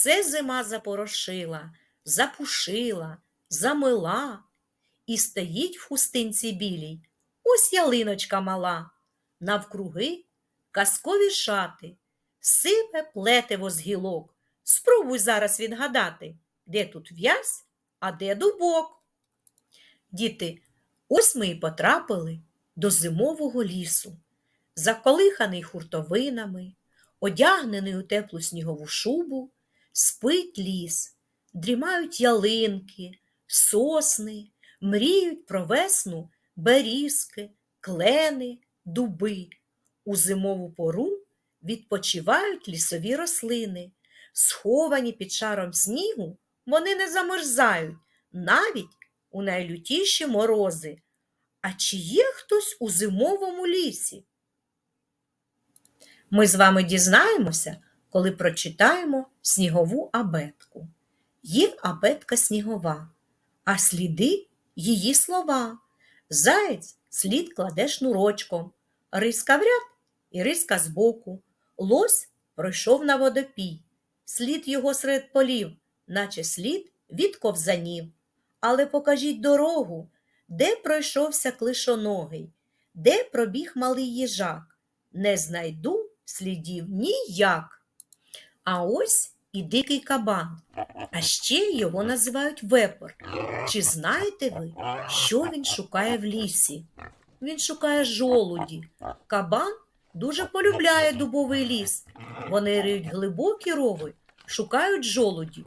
все зима запорошила, запушила, замила, і стоїть в хустинці білій, ось ялиночка мала, навкруги казкові шати, сипе плетиво з гілок. Спробуй зараз відгадати, де тут в'язь, а де дубок. Діти, ось ми і потрапили до зимового лісу, заколиханий хуртовинами, одягнений у теплу снігову шубу, спить ліс, дрімають ялинки, сосни, мріють про весну берізки, клени, дуби. У зимову пору відпочивають лісові рослини. Сховані під шаром снігу, вони не замерзають навіть у найлютіші морози. А чи є хтось у зимовому лісі? Ми з вами дізнаємося, коли прочитаємо снігову абетку. Є абетка снігова, а сліди її слова. Заєць слід кладе шнурочком, риска в ряд і риска збоку. Лось пройшов на водопій, слід його серед полів, наче слід від ковзанів. Але покажіть дорогу, де пройшовся клишоногий, де пробіг малий їжак. Не знайду слідів ніяк. А ось і дикий кабан, а ще його називають вепор. Чи знаєте ви, що він шукає в лісі? Він шукає жолуді. Кабан дуже полюбляє дубовий ліс. Вони риють глибокі рови, шукають жолудів.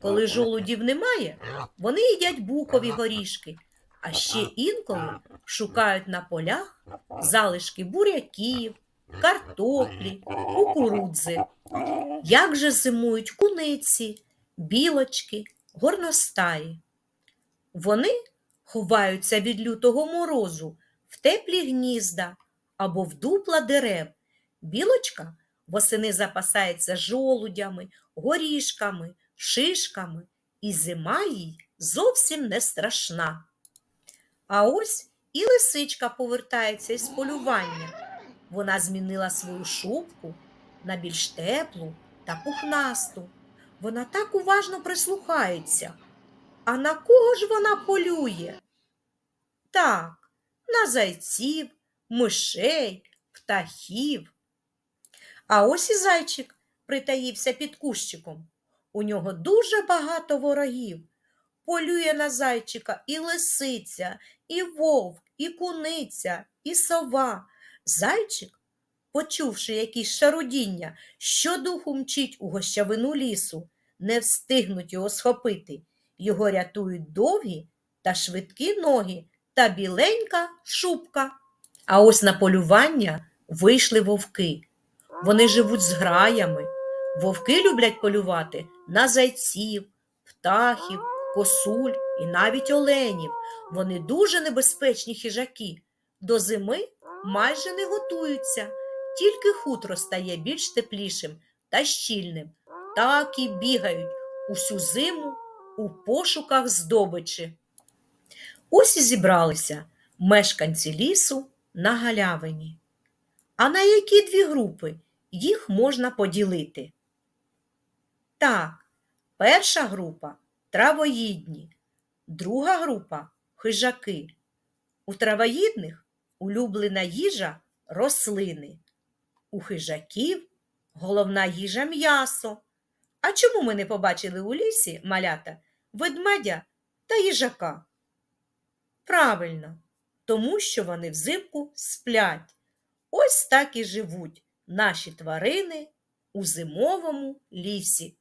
Коли жолудів немає, вони їдять букові горішки, а ще інколи шукають на полях залишки буряків, картоплі, кукурудзи. Як же зимують куниці, білочки, горностаї? Вони ховаються від лютого морозу в теплі гнізда або в дупла дерев. Білочка восени запасається жолудями, горішками, шишками, і зима їй зовсім не страшна. А ось і лисичка повертається із полювання. Вона змінила свою шубку на більш теплу та пухнасту. Вона так уважно прислухається. А на кого ж вона полює? Так, на зайців, мишей, птахів. А ось і зайчик притаївся під кущиком. У нього дуже багато ворогів. Полює на зайчика і лисиця, і вовк, і куниця, і сова. Зайчик, почувши якісь шарудіння, щодуху мчить у гощавину лісу, не встигнуть його схопити. Його рятують довгі та швидкі ноги та біленька шубка. А ось на полювання вийшли вовки. Вони живуть з граями. Вовки люблять полювати на зайців, птахів, косуль і навіть оленів. Вони дуже небезпечні хижаки. До зими майже не готуються, тільки хутро стає більш теплішим та щільним. Так і бігають усю зиму у пошуках здобичі. Ось і зібралися мешканці лісу на галявині. А на які дві групи їх можна поділити? Так, перша група травоїдні, друга група хижаки. У травоїдних улюблена їжа рослини. У хижаків головна їжа м'ясо. А чому ми не побачили у лісі малята ведмедя та їжака? Правильно, тому що вони взимку сплять. Ось так і живуть наші тварини у зимовому лісі.